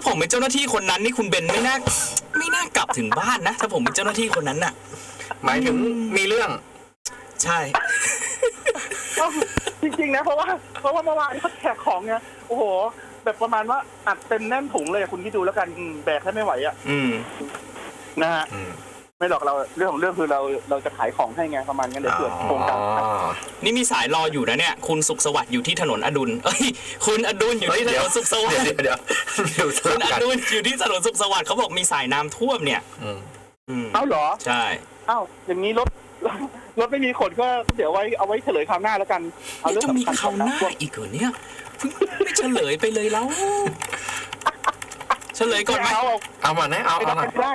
Speaker 3: าผมเป็นเจ้าหน้าที่คนนั้นนี่คุณเบนไม่น่าไม่น่ากลับถึงบ้านนะ ถ้าผมเป็นเจ้าหน้าที่คนนั้นน่ะ
Speaker 2: หมายถึงมีเรื่อง
Speaker 3: ใช่
Speaker 4: เอ้าจริงๆนะ เพราะว่าเพราะว่าเมื่อวานเขาแจกของไงโอ้โห แบบประมาณว่าอัดเต็มแน่นถุงเลยอะคุณคิดดูแล้วกันอืมแบกให้ไม่ไหวอะ
Speaker 3: อืม
Speaker 4: นะฮะ
Speaker 2: อืม
Speaker 4: ไม่หรอกเราเรื่องของเรื่องคือเราเราจะขายของให้ไงประมาณนั้นเดี๋ยวเกิดโครงการ
Speaker 2: อ๋อ
Speaker 3: นี่มีสายรออยู่นะเนี่ย คุณสุขสวัสดิ์อยู่ที่ถนนอดุลเอ้ยคุณอดุลอยู่ที่ถนนสุขสวัส
Speaker 2: เดี๋ยว
Speaker 3: ดิ์
Speaker 2: เดี๋ยวเดี๋ยวส
Speaker 3: คุ
Speaker 2: ลั
Speaker 3: ณ
Speaker 2: บ
Speaker 3: อ
Speaker 2: กัน
Speaker 3: ดุลอยู่ที่ถนนสุขสวัสดิ์เขาบอกมีสายน้ำท่วมเนี่ย
Speaker 2: อืม
Speaker 3: อืม
Speaker 4: เอ้าเหรอ
Speaker 3: ใช่
Speaker 4: เอ้าอย่างนี้รถรถไม่มีขนก็เดี๋ยวไว้เอาไว้เฉลยคราวหน้าแล้วกันเอา
Speaker 3: นี่
Speaker 4: เรื่อง
Speaker 3: จะมี
Speaker 4: สำคัญ
Speaker 3: คราวหน้า
Speaker 4: ก่อน
Speaker 3: อีกเหรอเนี่ยเพิ่งไม่เฉลยไปเลยแล้ว เฉลยก่อนไหม
Speaker 4: เอาเอา
Speaker 2: เอามานะเอา
Speaker 4: ไม่
Speaker 2: เอาหน่อย
Speaker 4: ได้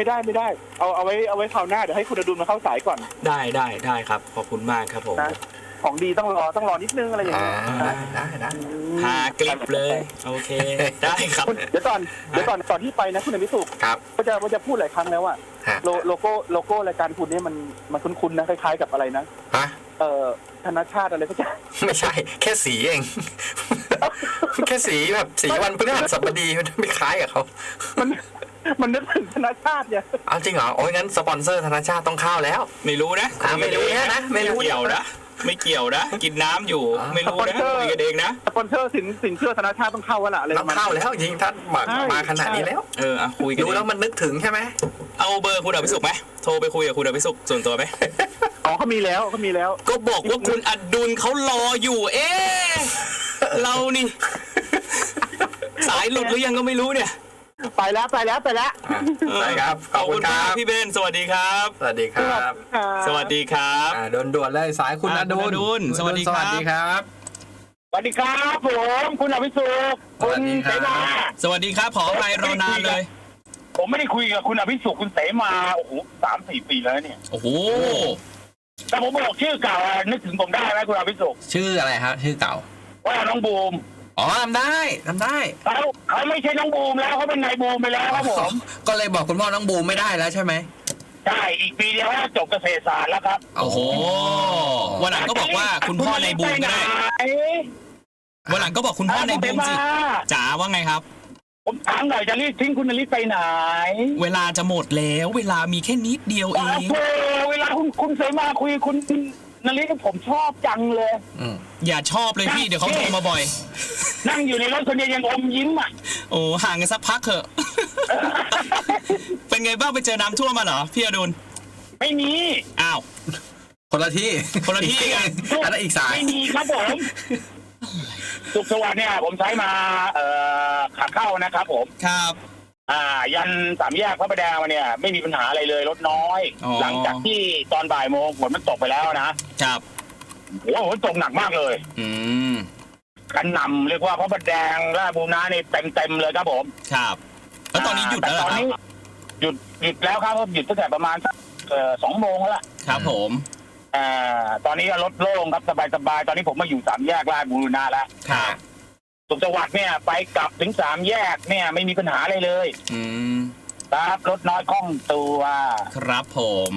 Speaker 4: ไม่ได้ไม่ได้ เอาเอาไว้เอาไว้คราวหน้าเดี๋ยวให้คุณอดุลมาเข้าสายก่อน
Speaker 3: ได้ได้ได้ครับ ขอบคุณมากครับผม
Speaker 4: นะของดีต้องรอต้องรอนิดนึงอะไรอย่าง
Speaker 2: อ่า
Speaker 4: เงี้ย
Speaker 2: ได้ได้ได้
Speaker 3: หากลิปเลย โอเค ได้ครับ
Speaker 4: คุณเดี๋ยวก่อนเดี๋ยวก่อนก่อนที่ไปนะคุณอภิสุข
Speaker 2: ครับ
Speaker 4: ก็จะก็จะพูดหลายครั้งแล้วว่า
Speaker 2: ฮะ
Speaker 4: โลโลโก้โลโก้รายการคุณเนี่ยมันมันคุ้นๆนะคล้ายๆกับอะไรนะ
Speaker 2: ฮะ
Speaker 4: เอ่อธนชาติอะไรก็จะ
Speaker 2: ไม่ใช่ แค่สีเอง แค่สีแบบสีวันพฤหัสบดีมันไม่คล้ายกับเขา
Speaker 4: มัน มันนึกถึงธนชาติเนี่ย
Speaker 2: เอาจริงเหรอ โอ้ยงั้นสปอนเซอร์ธนาชาติต้องเข้าแล้ว
Speaker 3: ไม่รู้นะ
Speaker 2: อ่าไม่รู้นะนะไม่
Speaker 3: ไม่
Speaker 2: รู้นะ
Speaker 3: เกี่ยวนะ ไม่เกี่ยวนะ กินน้ำอยู่
Speaker 2: อ่า
Speaker 3: ไม่รู้นะคุยกันเองนะ
Speaker 4: สปอนเซอร์สินสินเชื่อธนชาติต้องเข้าวะล่ะอะไร
Speaker 2: ต้
Speaker 4: ป
Speaker 2: อง
Speaker 4: ระมาณ
Speaker 2: เข้า
Speaker 4: นั้น
Speaker 2: แล้วจริงท่านมา
Speaker 4: ใช่
Speaker 2: มาขนาดนี้แล้ว
Speaker 3: เอออะคุยกัน
Speaker 2: ดู
Speaker 3: เอ
Speaker 2: แล้ว
Speaker 3: ง
Speaker 2: มันนึกถึงใช่ไหม
Speaker 3: เอาเบอร์คุณอภิสุขไหมโทรไปคุยกับคุณอภิสุขส่วนตัวไหม
Speaker 4: อ๋อเขามีแล้วเขามีแล้ว
Speaker 3: ก็บอกว่าคุณอดุลเขารออยู่ เอ๊ะเรานี่ สายหลุดหรือยังก็ไม่รู้เนี่ย
Speaker 4: ไปแล้วไปแล้วไปแล้ว
Speaker 2: อะได้ครับขอบคุณค
Speaker 3: มา
Speaker 2: รั
Speaker 3: ก
Speaker 2: บ
Speaker 3: พี่เบนสวัสดีครับ
Speaker 2: สวัสดีครับ
Speaker 3: สวัสดีครับ
Speaker 2: อ่าด่วนๆเลยสายคุณ
Speaker 3: อ่า
Speaker 2: อดุ
Speaker 3: คุณอดุ
Speaker 2: ล
Speaker 3: ลสวัสดีครับ
Speaker 2: สวัสดีครับ
Speaker 4: สวัสดีครับผม คุณอภิสุข
Speaker 2: สวัสดีครับ
Speaker 4: เสมา
Speaker 3: สวัสดีครับขออภัยรอนานเลย
Speaker 5: ผมไม่ได้คุยกับคุณอภิสุขคุณเสมาโอ้โหสามสี่ปีแล้วเนี่ย
Speaker 3: โอ้โห
Speaker 5: แต่ผมบอกชื่อเก่าอะนึกถึงผมได้ไหมคุณอภิสุข
Speaker 2: ชื่ออะไรครับชื่อเก่า
Speaker 5: ว่าน้องบูม
Speaker 2: อ๋อทำได้ทำได้
Speaker 5: เขาเขาไม่ใช่น้องบูมแล้วเขาเป็นนายบูมไปแล้วครับผม
Speaker 2: ก็เลยบอกคุณพ่อน้องบูมไม่ได้แล้วใช่ไหม
Speaker 5: ใช่อีกปีเดียวก็จบเกษตรศาสตร์แล้วครับ
Speaker 3: โอ้โหวันหลังก็บอกว่าคุณพ่อในบูมก็ได้วันหลังก็บอกคุณพ่อในบูมสิ
Speaker 5: อ่า
Speaker 3: จ๋าว่าไงครับ
Speaker 5: ผมถามหน่อยจะรีบทิ้งคุณนลิศไปไหน
Speaker 3: เวลาจะหมดแล้ว เวลามีแค่นิดเดียวเอ
Speaker 5: โอ้
Speaker 3: ง
Speaker 5: โหเวลาคุณคุณเสมาคุยคุณ นลิศผมชอบจังเลย
Speaker 2: อืม
Speaker 3: อย่าชอบเลยพี่ เดี๋ยวเขาโทรมาบ่อย
Speaker 5: นั่งอยู่ในรถคนเดียวยังอมยิ้มอะ
Speaker 3: โอ้ห่างกันสักพักเถอะ เป็นไงบ้างไปเจอน้ำท่วมมาเหรอ พี่อดุล
Speaker 5: ไม่มี
Speaker 3: อ้าว
Speaker 2: คนละที่
Speaker 3: คนละที่กัน
Speaker 2: อันนั้นอีกสาย
Speaker 5: ไม่มีครับผม สุขสวัสดิ์เนี่ย ผมใช้มา เอ่อขาเข้านะครับผม
Speaker 3: ครับ
Speaker 5: อ่า ยันสามแยกพระประแดงมาเนี่ย ไม่มีปัญหาอะไรเลยรถน้อย
Speaker 3: อ๋อ
Speaker 5: หลังจากที่ตอนบ่ายโมงฝนมันตกไปแล้วนะครับ โอ้โหฝนตกหนักมากเลย
Speaker 3: อืม
Speaker 5: กันนำเรียกว่าพระประแดงราชบูรณะนี่เต็มเต็มๆเลยครับผม
Speaker 3: ครับแล้วตอนนี้หยุดแล้วเหร
Speaker 5: ต่
Speaker 3: อ
Speaker 5: ตอน
Speaker 3: ครับ
Speaker 5: นี้หยุดหยุดแล้วครับหยุดตั้งแต่ประมาณสักเอ่อสองโมงแล้วล่ะ
Speaker 3: ครับผม
Speaker 5: อ่าตอนนี้ก็รถโล่งครับสบายสบายๆตอนนี้ผมมาอยู่สามแยกราชบูรณะแล้ว
Speaker 3: ครับ
Speaker 5: สุขสวัสดิ์เนี่ย ไปกลับถึงสามแยกเนี่ย ไม่มีปัญหาอะไรเลย
Speaker 3: อืม
Speaker 5: ครับรถน้อยคล่องตัว
Speaker 3: ครับผม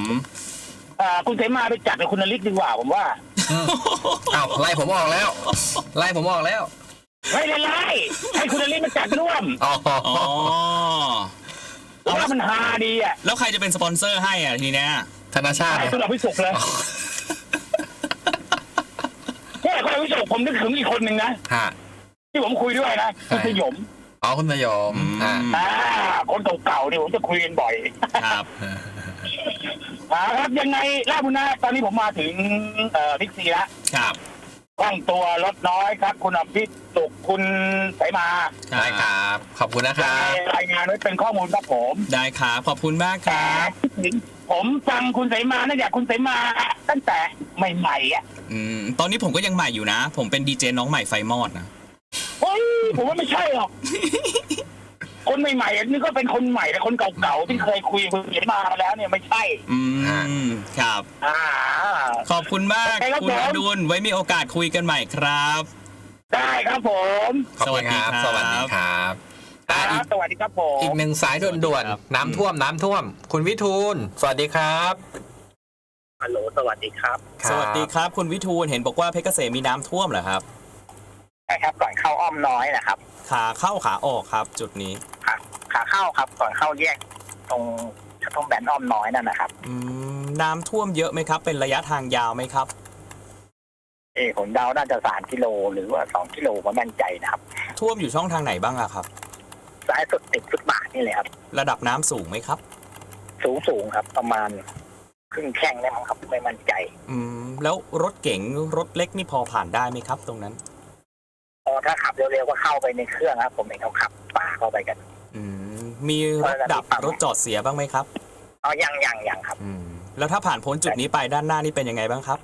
Speaker 5: อ่าคุณเสมาไปจัดกับคุณนลิศดีกว่าผมว่า
Speaker 2: อ้าวไล่ผมออกแล้ว ไล่ผมออกแล้ว
Speaker 5: ไม่ได้ไล่ให้คุณนลิศมาจัดร่วม
Speaker 2: อ๋อ
Speaker 3: อ๋อ
Speaker 5: เพราะว่ามันฮาดีอะ
Speaker 3: แล้วใครจะเป็นสปอนเซอร์ให้อะทีเนี้ย
Speaker 2: ธนาชาติ
Speaker 5: ไอ้
Speaker 2: เนี่ย
Speaker 5: คุณอภิสุขเลยแค่คุณอภิสุขผมนึกถึงอีกคนหนึ่งนะ
Speaker 2: ฮะ
Speaker 5: ที่ผมคุยด้วยนะคุณสยม
Speaker 2: อ๋อคุณสยม
Speaker 3: อืม
Speaker 2: อ่า
Speaker 5: อ่าคนเก่าๆนี่ผมจะคุยกันบ่อย
Speaker 3: ครับ
Speaker 5: อ่าครับยังไงล่าบุญนะตอนนี้ผมมาถึงเอ่อพิกซีแล้ว
Speaker 3: ครับ
Speaker 5: คล่องตัวรถน้อยครับ คุณอภิสุขคุณไสมา
Speaker 2: ได้ครับ ขอบคุณนะค
Speaker 5: ยัง
Speaker 2: รั
Speaker 5: ไง
Speaker 2: บ
Speaker 5: รายงานไว้เป็นข้อมูลครับผม
Speaker 3: ได้ครับขอบคุณมากครับ
Speaker 5: ผมฟังคุณไสมาตั้งแต่คุณไสมาตั้งแต่ใหม่ๆอะ
Speaker 3: อืมตอนนี้ผมก็ยังใหม่อยู่นะ ผมเป็นดีเจน้องใหม่ไฟมอดนะ
Speaker 5: เฮ้ยผมว่าไม่ใช่หรอก คนใหม่ๆอันนี่ก็เป็นคนใหม่แต่คนเก่าๆที่เคยคุยกับคุณไสมาแล้วเนี่ยไม่ใช่
Speaker 3: อืมครับ
Speaker 5: อ่า
Speaker 3: ขอบคุณมาก
Speaker 5: โอเคครับ
Speaker 3: คุณ
Speaker 5: ผม
Speaker 3: อดุลไว้มีโอกาสคุยกันใหม่ครับ
Speaker 5: ได้ครับผม
Speaker 2: ขอบคุณครับ
Speaker 3: ส
Speaker 2: ส
Speaker 3: วั
Speaker 2: วั
Speaker 3: ส
Speaker 2: ส
Speaker 3: ดี
Speaker 2: ดี
Speaker 3: ค
Speaker 2: ค
Speaker 3: รั
Speaker 2: รับ
Speaker 5: ค
Speaker 2: อะ
Speaker 5: รั
Speaker 2: อี
Speaker 5: บ
Speaker 2: ก
Speaker 5: สวัสดีครับผม
Speaker 2: อีกหนึ่งสายด่วน
Speaker 3: ครับ
Speaker 2: ๆน้ำท่วมน้ำท่วม คุณวิทูลสวัสดีครับ
Speaker 5: ฮัลโหล สวัสดีครับ
Speaker 3: สวัสดีครับ คุณวิทูลเห็นบอกว่าเพชรเกษมมีน้ำท่วมเหรอครับ
Speaker 5: ใช่ครับก่อนเข้าอ้อมน้อยนะครับ
Speaker 3: ขาเข้าขาออกครับ จุดนี้
Speaker 5: ขาขาเข้าครับก่อนเข้าแยกตรงตรงแบนอ้อมน้อยนั่นนะครับ
Speaker 3: อืมน้ำท่วมเยอะไหมครับ เป็นระยะทางยาวไหมครับ
Speaker 5: เออผมเดาน่าจะสามกิโลหรือว่าสองกิโลผมมั่นใจนะครับ
Speaker 3: ท่วมอยู่ช่องทางไหนบ้างอะครับ
Speaker 5: ซ้ายสุดติดฟุตบาทนี่เลยครับ
Speaker 3: ระดับน้ำสูงไหมครับ
Speaker 5: สูงสูงครับ ประมาณครึ่งแข้งได้มั้งครับไม่มั่นใจ
Speaker 3: อืมแล้วรถเก๋งรถเล็กนี่พอผ่านได้ไหมครับ ตรงนั้น
Speaker 5: พอ ถ้าขับเร็วๆก็เข้าไปในเครื่องครับ ผมเห็นเขาขับป่าเข้าไปกัน
Speaker 3: อืมมีรถดับรถจอดเสียบ้างไหมครับ
Speaker 5: อ๋อยังยังยังครับ
Speaker 3: อืมแล้วถ้าผ่านพ้นจุดนี้ไปด้านหน้านี่เป็นยังไงบ้างครับ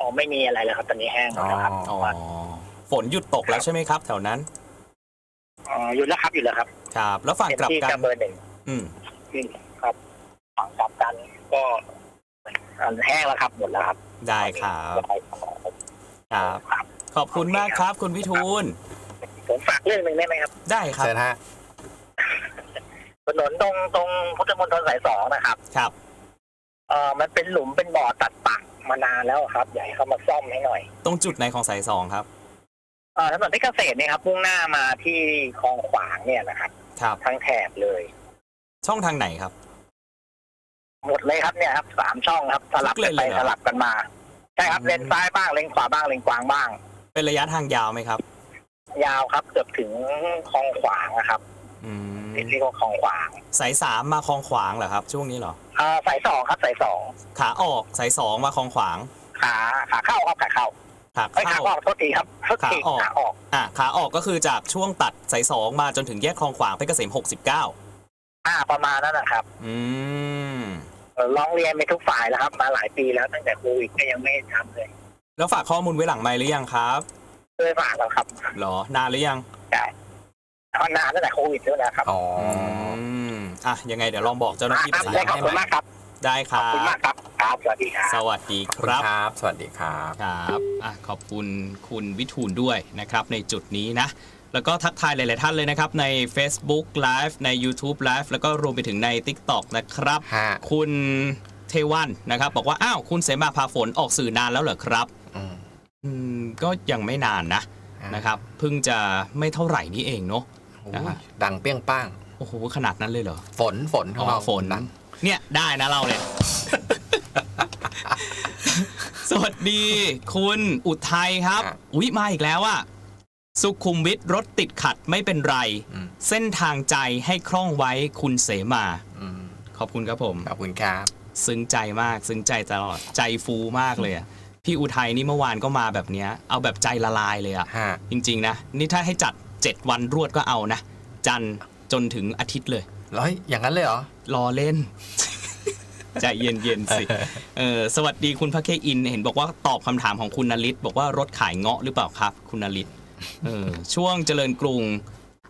Speaker 5: อ๋อไม่มีอะไรเลยครับตอนนี้แห้งหมดแล้วครับ
Speaker 3: อ๋อฝนหยุดตกแล้วใช่ไหมครับ แถวนั้น
Speaker 5: อ๋ออยู่แล้วครับอยู่แล้วครับ
Speaker 3: ครับ แล้วฝั่ง
Speaker 5: เป็น
Speaker 3: กลับ
Speaker 5: ที่
Speaker 3: กั
Speaker 5: จะ
Speaker 3: น
Speaker 5: เบอร์หนึ่ง
Speaker 3: อืม
Speaker 5: ขึ้นครับฝั่งกลับกันก็อ่าแห้งแล้วครับหมดแล้วครับ
Speaker 3: ได้ครับ
Speaker 5: ได้ครับ
Speaker 3: ครับ
Speaker 5: ครับ
Speaker 3: ขอบคุณมากครับ คุณวิทูล
Speaker 5: ผมฝากเรื่องหนึ่งได้ไหมครับ
Speaker 3: ได้ครับ
Speaker 2: เชิญฮะ
Speaker 5: ถนนตรงตรงพุทธมณฑลสายสองนะครับ
Speaker 3: ครับ
Speaker 5: เอ่อมันเป็นหลุมเป็นบ่อตัดปักมานานแล้วครับอยากให้เขามาซ่อมให้หน่อย
Speaker 3: ตรงจุดไหนของสายสองครับ
Speaker 5: เอ่อถนนที่เกษตรเนี่ยครับมุ่งหน้ามาที่คลองขวางเนี่ยนะครับ
Speaker 3: ครับ
Speaker 5: ทั้งแถบเลย
Speaker 3: ช่องทางไหนครับ
Speaker 5: หมดเลยครับเนี่ยครับสามช่องครับสลับ
Speaker 3: ทุกเล
Speaker 5: กัน
Speaker 3: น
Speaker 5: ไป
Speaker 3: เลยเหรอ
Speaker 5: สลับกันมาใช่ครับ
Speaker 3: อืม
Speaker 5: เลนซ้ายบ้างเลนขวาบ้างเลนกลางบ้าง
Speaker 3: เป็นระยะทางยาวไหมครับ
Speaker 5: ยาวครับเกือบถึงคลองขวางนะครับ
Speaker 3: อืม
Speaker 5: เรียกว่าคลองขวาง
Speaker 3: สายสามมาคลองขวางเหรอครับ ช่วงนี้เหรอ
Speaker 5: เอ่อสายสองครับสายสอง
Speaker 3: ขาออกสายสองมาคลองขวาง
Speaker 5: ขาขาเข้าครับขาเข้า
Speaker 3: ขา
Speaker 5: ไอ้ยขา
Speaker 3: เข้า
Speaker 5: ออกโทษทีครับโทษที
Speaker 3: ขาออก
Speaker 5: ขาออก
Speaker 3: อะขาออกก็คือจากช่วงตัดสายสองมาจนถึงแยกคลองขวางเพชรเกษม69
Speaker 5: อ่าประมาณนั้นนะครับ
Speaker 3: อืม
Speaker 5: เอ่อร้องเรียนไปทุกฝ่ายแล้วครับ มาหลายปีแล้วตั้งแต่โควิดก็ยังไม่ทำเลย
Speaker 3: แล้วฝากข้อมูลไว้หลังไมค์หรือยังครับ
Speaker 5: เคยฝากแล้วครับ
Speaker 3: หรอนานหรือยัง
Speaker 5: ตอนนานตั้งแต่โควิดแล้วนะครับ
Speaker 2: อ๋อ
Speaker 3: อืมอะยังไงเดี๋ยวลองบอกเจ้าหน้าที่
Speaker 5: ค
Speaker 3: ป
Speaker 5: รับ
Speaker 3: ระสาน
Speaker 5: ได้ขอบคุณมากครับ
Speaker 3: ได้ค
Speaker 5: ขอบ
Speaker 3: รั
Speaker 5: คุณมา
Speaker 3: บ
Speaker 5: กครับครับสวัสดีครับ
Speaker 3: สวัสดีค
Speaker 2: ขอบคุณ
Speaker 3: รับ
Speaker 2: ครับ สวัสดีครับ
Speaker 3: ครับอะขอบคุณคุณวิทูลด้วยนะครับในจุดนี้นะ แล้วก็ทักทายหลาย ๆ ท่านเลยนะครับ ใน Facebook Live ใน YouTube Live แล้วก็รวมไปถึงใน TikTok นะครับ
Speaker 2: ฮะ
Speaker 3: คุณเทเทวันนะครับ บอกว่า อ้าว คุณเสมาพาฝนออกสื่อนานแล้วเหรอครับ
Speaker 2: อืม
Speaker 3: อืมก็ยังไม่นานนะ
Speaker 2: อ่าน
Speaker 3: นะครับเพิ่งจะไม่เท่าไหร่นี้เองเนาะ
Speaker 2: โอ้
Speaker 3: นะ
Speaker 2: ย
Speaker 3: ฮะ
Speaker 2: ดังเปี้ยงป้าง
Speaker 3: โอ้โหขนาดนั้นเลยเหรอ
Speaker 2: ฝนฝนของเรา
Speaker 3: ฝน
Speaker 2: ดัง
Speaker 3: เนี่ยได้นะเราเนี่ย สวัสดีคุณอุทัยครับ
Speaker 2: ครับ
Speaker 3: อุ๊ยมาอีกแล้วอะสุขุมวิทรถติดขัดไม่เป็นไร
Speaker 2: อืม
Speaker 3: เส้นทางใจให้คล่องไว้คุณเสมา
Speaker 2: อืม
Speaker 3: ขอบคุณครับผม
Speaker 2: ขอบคุณครับ
Speaker 3: ซึ้งใจมาก ซึ้งใจตลอดใจฟูมากเลยอะ พี่อุทัยนี่เมื่อวานก็มาแบบเนี้ยเอาแบบใจละลายเลยอะ
Speaker 2: ฮะ
Speaker 3: จริงๆนะนี่ถ้าให้จัด 7 วันรวดก็เอานะ จันทร์จนถึงอาทิตย์เลย
Speaker 2: ร้อยอย่างนั้นเลยเหรอ
Speaker 3: รอเล่น ใจเย็นๆสิเออสวัสดีคุณพระเคอิน เห็นบอกว่าตอบคำถามของคุณนลิศบอกว่ารถขายเงาะหรือเปล่าครับ คุณนลิศเออช่วงเจริญกรุง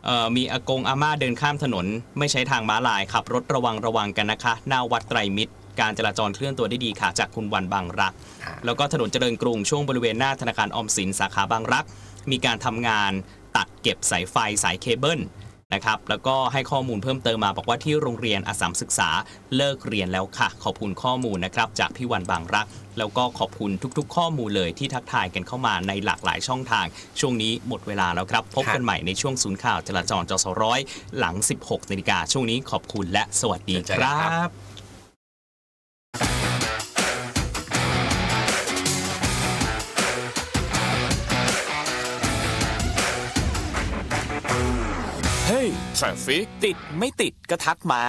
Speaker 3: เอ่อมีอากงอาม่าเดินข้ามถนน ไม่ใช้ทางม้าลายขับรถระวังระวังกันนะคะ หน้าวัดไตรมิตร การจราจรเคลื่อนตัวได้ดีค่ะ จากคุณวันบางรัก
Speaker 2: อ่า
Speaker 3: แล้วก็ถนนเจริญกรุงช่วงบริเวณหน้าธนาคารออมสินสาขาบางรัก มีการทำงานตัดเก็บสายไฟสายเคเบิลนะครับ แล้วก็ให้ข้อมูลเพิ่มเติมมาบอกว่าที่โรงเรียนอาสามศึกษาเลิกเรียนแล้วค่ะ ขอบคุณข้อมูลนะครับจากพี่วันบางรัก แล้วก็ขอบคุณทุกๆ ข้อมูลเลยที่ทักทายกันเข้ามาในหลากหลายช่องทาง ช่วงนี้หมดเวลาแล้วครับ พบกันใหม่ในช่วงศูนย์ข่าวจราจรจสร้อยหลัง 16นาฬิกาช่วงนี้ขอบคุณและสวัสดี
Speaker 2: เจอ
Speaker 3: ค
Speaker 2: กัน
Speaker 3: รั
Speaker 2: ครับ
Speaker 3: บ
Speaker 1: ทราฟิกติดไม่ติดก็ทักมา